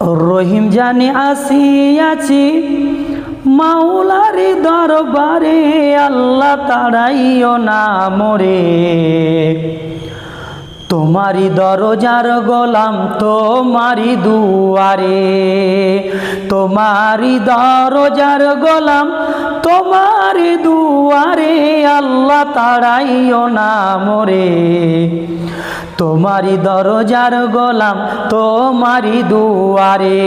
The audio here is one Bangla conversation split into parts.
রহিম জানি আসিয়াছি, মাওলারি দরবারে আল্লাহ তাড়াইও না মরে। তোমারি দরজার গোলাম তোমারি দুয়ারে তোমারি দরজার গোলাম তোমারি দুয়ারে আল্লাহ তাড়াইও না মোরে। তোমারি দরজার গোলাম তোমারি দুয়ারে।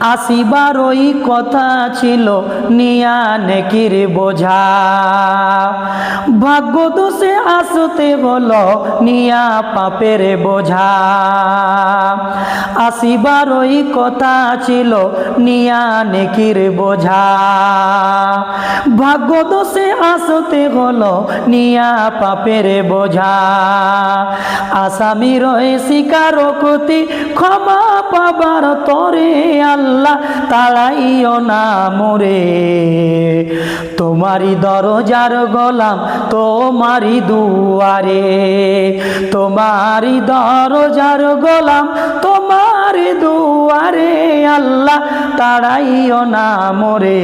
আসিবার ওই কথা ছিল, নিয়া নেকির বোঝা। ভাগ্য দোষে আসতে হলো, নিয়া পাপের বোঝা। আসিবার ওই কথা ছিল, নিয়া নেকির বোঝা। ভাগ্য দোষে আসতে হলো, নিয়া পাপের বোঝা। আসামি রয়ে স্বীকারকতি ক্ষমা পাবার তরে আল্লাহ তাড়াইও না মোরে। তোমারি দরজার গোলাম তোমারি দুয়ারে। তোমারি দরজার গোলাম তোমারি দুয়ারে। আল্লাহ তাড়াইও না মোরে।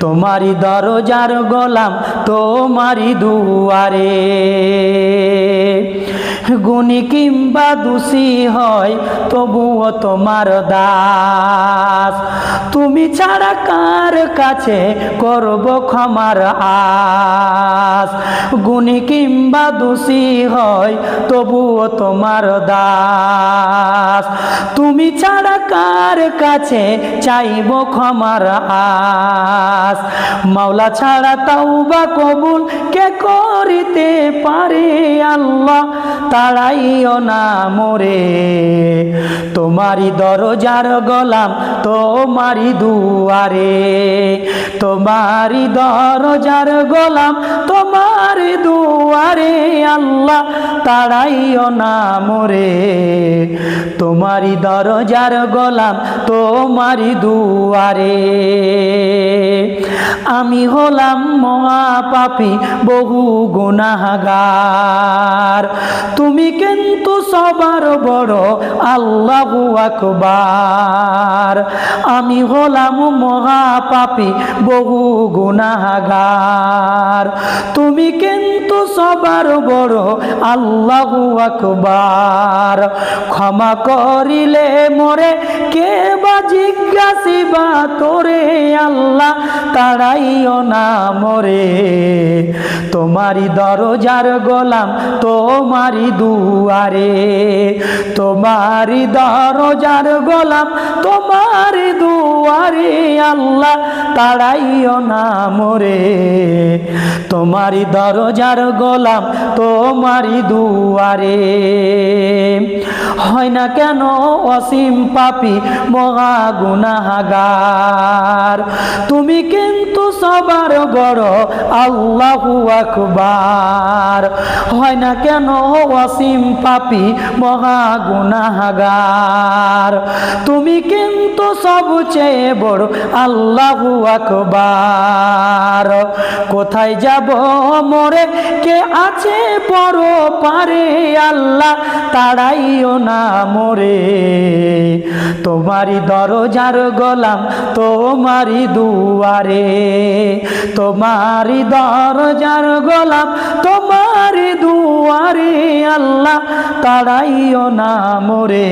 তোমারি দরজার গোলাম তোমারি দুয়ারে। গুণী কিংবা দোষী হয়, তবুও তোমার দাস। তুমি ছাড়া কার কাছে করব ক্ষমার আস? গুণী কিংবা দোষী হয়, তবুও তোমার দাস। তুমি ছাড়া কার কাছে চাইব ক্ষমার আস? মাওলা ছাড়া তাওবা কবুল কে করিতে পারে আল্লাহ? তাড়াইও না মোরে। তোমারি দরজার গোলাম তোমারি দুয়ারে। তোমারি দরজার গোলাম তোমারি দুয়ারে আল্লাহ। তাড়াইও না মোরে। তোমারি দরজার গোলাম তোমারি দুয়ারে। আমি হলাম মহাপাপী বহু গুনাহগার। তুমি কিন্তু সবার বড় আল্লাহ আকবার। আমি হলাম মহাপাপী, বহু গুনাহগার। তুমি কিন্তু সবার বড় আল্লাহ আকবার। ক্ষমা করিলে মোরে কে বা জিজ্ঞাসিবা তোরে আল্লাহ? তারাইও না মরে। তোমারি দরজার গোলাম তোমারি দুয়ারে। তোমারি দরজার গোলাম তোমারি দুয়ারে আল্লাহ তাড়াইও না মোরে। তোমারি দরজার গোলাম তোমারি দুয়ারে। হয় না কেন অসীম পাপি, মহা গুনাহাগার। তুমি কিন্তু সবার বড় আল্লাহু আকবার। হয় না কেন অসীম পাপি, মহা গুনাহাগার। তুমি কিন্তু সবচেয়ে বড় আল্লাহু আকবার। কোথায় যাব মোরে? কে আছে পর পারে? আল্লাহ তাড়াইও না মোরে। তোমারি দরজার গোলাম তোমারি দুয়ারে। তোমারি দরজার গোলাম তোমারি দুয়ারে আল্লাহ তাড়াইও না মোরে।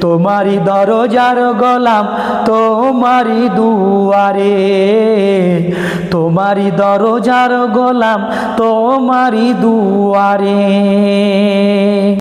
তোমারি দরজার গলাম তোমারি দুয়ারে। তোমারি দরজার গোলাম তোমারি দুয়ারে।